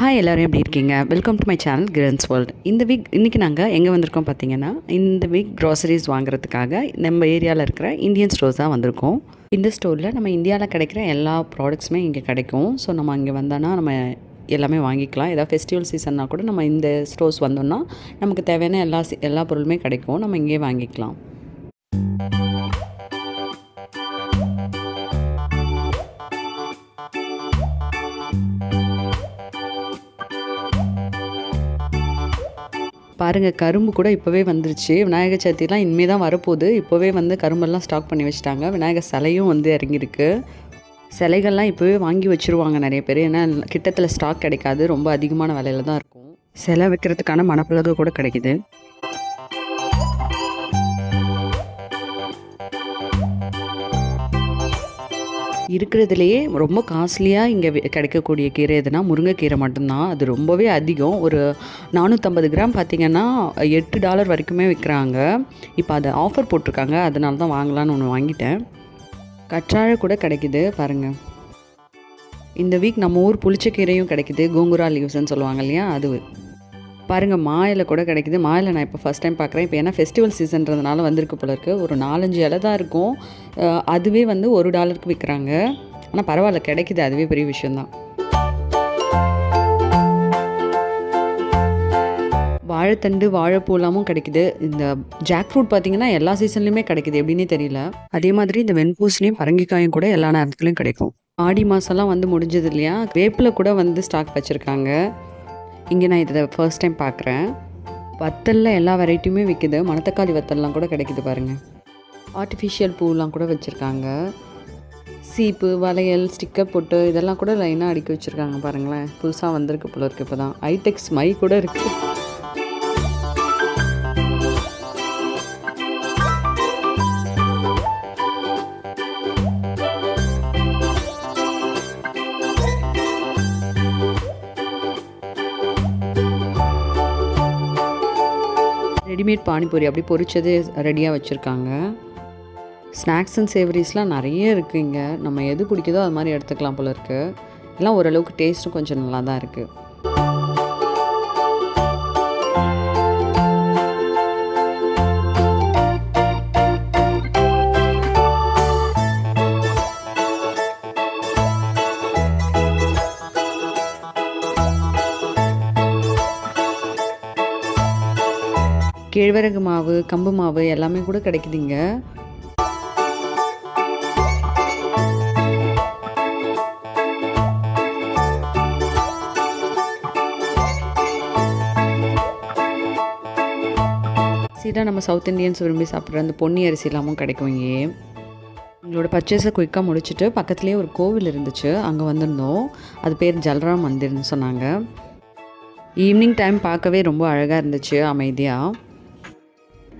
Hi எல்லோரும் எப்படி இருக்கீங்க? Welcome to my channel Kiran's world இந்த வீக் இன்றைக்கி நாங்கள் எங்கே வந்திருக்கோம் பார்த்தீங்கன்னா இந்த வீக் க்ராசரிஸ் வாங்குறதுக்காக நம்ம ஏரியாவில் இருக்கிற இந்தியன் ஸ்டோர்ஸ் தான் வந்திருக்கோம். இந்த ஸ்டோரில் நம்ம இந்தியாவில் கிடைக்கிற எல்லா ப்ராடக்ட்ஸுமே இங்கே கிடைக்கும். ஸோ நம்ம இங்கே வந்தோன்னா நம்ம எல்லாமே வாங்கிக்கலாம். ஏதாவது ஃபெஸ்டிவல் சீசன்னா கூட நம்ம இந்த ஸ்டோர்ஸ் வந்தோம்னா நமக்கு தேவையான எல்லா எல்லா பொருளுமே கிடைக்கும். நம்ம இங்கேயே வாங்கிக்கலாம். பாருங்கள் கரும்பு கூட இப்போவே வந்துருச்சு. விநாயகர் சதுர்த்திலாம் இனிமேல் தான் வரப்போகுது. இப்போவே வந்து கரும்பெல்லாம் ஸ்டாக் பண்ணி வச்சுட்டாங்க. விநாயகர் சிலையும் வந்து இறங்கியிருக்கு. சிலைகள்லாம் இப்போவே வாங்கி வச்சுருவாங்க நிறைய பேர். ஏன்னா கிட்டத்தில் ஸ்டாக் கிடைக்காது. ரொம்ப அதிகமான விலையில தான் இருக்கும். சிலை வைக்கிறதுக்கான மணப்பலகை கூட கிடைக்குது. இருக்கிறதுலையே ரொம்ப காஸ்ட்லியாக இங்கே கிடைக்கக்கூடிய கீரை எதுனா முருங்கைக்கீரை மட்டும்தான். அது ரொம்பவே அதிகம். ஒரு நானூற்றம்பது கிராம் பார்த்தீங்கன்னா எட்டு டாலர் வரைக்குமே விற்கிறாங்க இப்போ அதை ஆஃபர் போட்டிருக்காங்க. அதனால தான் வாங்கலான்னு ஒன்று வாங்கிட்டேன். கற்றாழை கூட கிடைக்குது பாருங்கள் இந்த வீக் நம்ம ஊர் புளிச்சக்கீரையும் கிடைக்குது. கோங்குரா லீவ்ஸ்ன்னு சொல்லுவாங்க இல்லையா? அது பாருங்கள் மாயில கூட கிடைக்குது. மாயில நான் இப்போ ஃபஸ்ட் டைம் பார்க்குறேன் இப்போ ஏன்னா ஃபெஸ்டிவல் சீசன்றதுனால வந்திருக்கு போல இருக்கு. ஒரு நாலஞ்சு இலை தான் இருக்கும். அதுவே வந்து ஒரு டாலருக்கு விற்கிறாங்க ஆனால் பரவாயில்ல கிடைக்குது. அதுவே பெரிய விஷயந்தான் வாழைத்தண்டு வாழைப்பூலாமும் கிடைக்குது. இந்த ஜாக் ஃப்ரூட் பார்த்தீங்கன்னா எல்லா சீசன்லையுமே கிடைக்குது. எப்படின்னே தெரியல. அதே மாதிரி இந்த வெண்பூசணியும் பரங்கிக்காயும் கூட எல்லா நேரத்துலையும் கிடைக்கும். ஆடி மாதம்லாம் வந்து முடிஞ்சது இல்லையா? வேப்பில் கூட வந்து ஸ்டாக் வச்சுருக்காங்க. இங்கே நான் இதை ஃபர்ஸ்ட் டைம் பார்க்குறேன். வத்தலில் எல்லா வெரைட்டியுமே விற்கிது மணத்தக்காளி வத்தல்லாம் கூட கிடைக்குது பாருங்கள் ஆர்டிஃபிஷியல் பூலாம் கூட வச்சுருக்காங்க. சீப்பு வளையல் ஸ்டிக்கர் போட்டு இதெல்லாம் கூட லைனாக அடுக்கி வச்சுருக்காங்க பாருங்களேன். புதுசாக வந்திருக்கு போல இருக்குது இப்போ தான் ஐடெக்ஸ் மை கூட இருக்குது ரெடிமேட் பானிபூரி அப்படி பொரிச்சது ரெடியாக வச்சுருக்காங்க. ஸ்நாக்ஸ் அண்ட் சேவரிஸ்லாம் நிறைய இருக்குது இங்கே. நம்ம எது பிடிக்குதோ அது மாதிரி எடுத்துக்கலாம் போல இருக்குது எல்லாம் ஓரளவுக்கு டேஸ்ட்டும் கொஞ்சம் நல்லா தான் இருக்குது கேழ்வரகு மாவு கம்பு மாவு எல்லாமே கூட கிடைக்குதுங்க. சீடா நம்ம சவுத் இந்தியன்ஸ் விரும்பி சாப்பிட்ற அந்த பொன்னி அரிசி எல்லாமும் கிடைக்கும் இங்கேயே எங்களோட பர்ச்சேஸை குயிக்காக முடிச்சுட்டு பக்கத்துலேயே ஒரு கோவில் இருந்துச்சு. அங்கே வந்திருந்தோம். அது பேர் ஜல்ராம் மந்திர்னு சொன்னாங்க. ஈவினிங் டைம் பார்க்கவே ரொம்ப அழகாக இருந்துச்சு அமைதியாக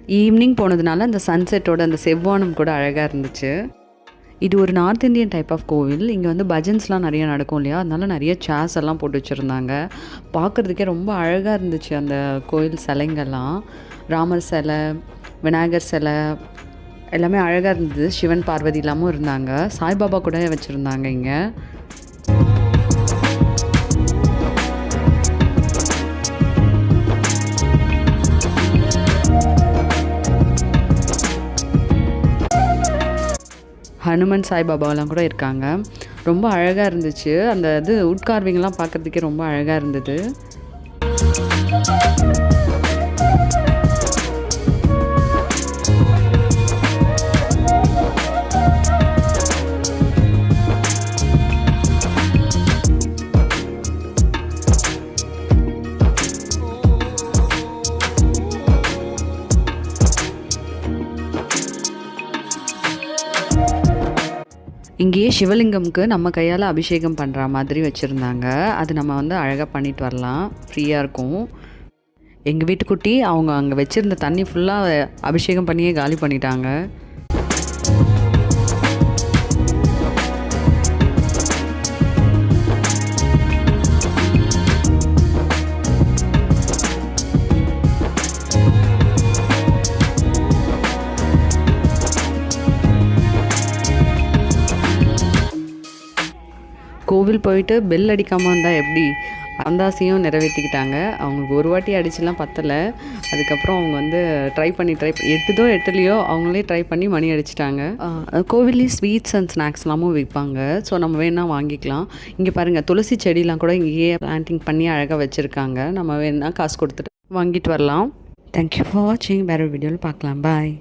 ஈவினிங் போனதுனால அந்த சன்செட்டோட அந்த செவ்வானம் கூட அழகாக இருந்துச்சு. இது ஒரு நார்த் இந்தியன் டைப் ஆஃப் கோவில். இங்கே வந்து பஜன்ஸ்லாம் நிறைய நடக்கும் இல்லையா? அதனால நிறைய சேர்ஸ் எல்லாம் போட்டு வச்சுருந்தாங்க. பார்க்குறதுக்கே ரொம்ப அழகாக இருந்துச்சு அந்த கோயில் சிலைங்கெல்லாம். ராமர் சிலை விநாயகர் சிலை எல்லாமே அழகாக இருந்தது. சிவன் பார்வதி இல்லாமல் இருந்தாங்க. சாய்பாபா கூட வச்சுருந்தாங்க இங்கே. ஹனுமன் சாய்பாபாவெல்லாம் கூட இருக்காங்க. ரொம்ப அழகாக இருந்துச்சு. அந்த இது உட்கார்விங்லாம் பார்க்கறதுக்கே ரொம்ப அழகாக இருந்தது. இங்கேயே சிவலிங்கம்க்கு நம்ம கையால் அபிஷேகம் பண்ணுற மாதிரி வச்சுருந்தாங்க. அது நம்ம வந்து அழகாக பண்ணிட்டு வரலாம். ஃப்ரீயாக இருக்கும். எங்கள் வீட்டுக்குட்டி அவங்க அங்கே வச்சுருந்த தண்ணி ஃபுல்லாக அபிஷேகம் பண்ணியே காலி பண்ணிட்டாங்க. கோவில் போயிட்டு பெல் அடிக்காமல் இருந்தால் எப்படி? அந்த ஆசையும் நிறைவேற்றிக்கிட்டாங்க அவங்களுக்கு ஒரு வாட்டி அடிச்சுலாம் பத்தலை. அதுக்கப்புறம் அவங்க வந்து ட்ரை பண்ணி ட்ரை எட்டுதோ எட்டுலையோ அவங்களே ட்ரை பண்ணி மணி அடிச்சிட்டாங்க. கோவில்லேயும் ஸ்வீட்ஸ் அண்ட் ஸ்நாக்ஸ்லாமும் விற்பாங்க. ஸோ நம்ம வேணால் வாங்கிக்கலாம். இங்கே பாருங்கள் துளசி செடிலாம் கூட இங்கேயே பிளான்டிங் பண்ணி அழகாக வச்சுருக்காங்க. நம்ம வேணால் காசு கொடுத்துட்டு வாங்கிட்டு வரலாம். தேங்க்யூ ஃபார் வாட்சிங் வேறு வீடியோவில் பார்க்கலாம். பாய்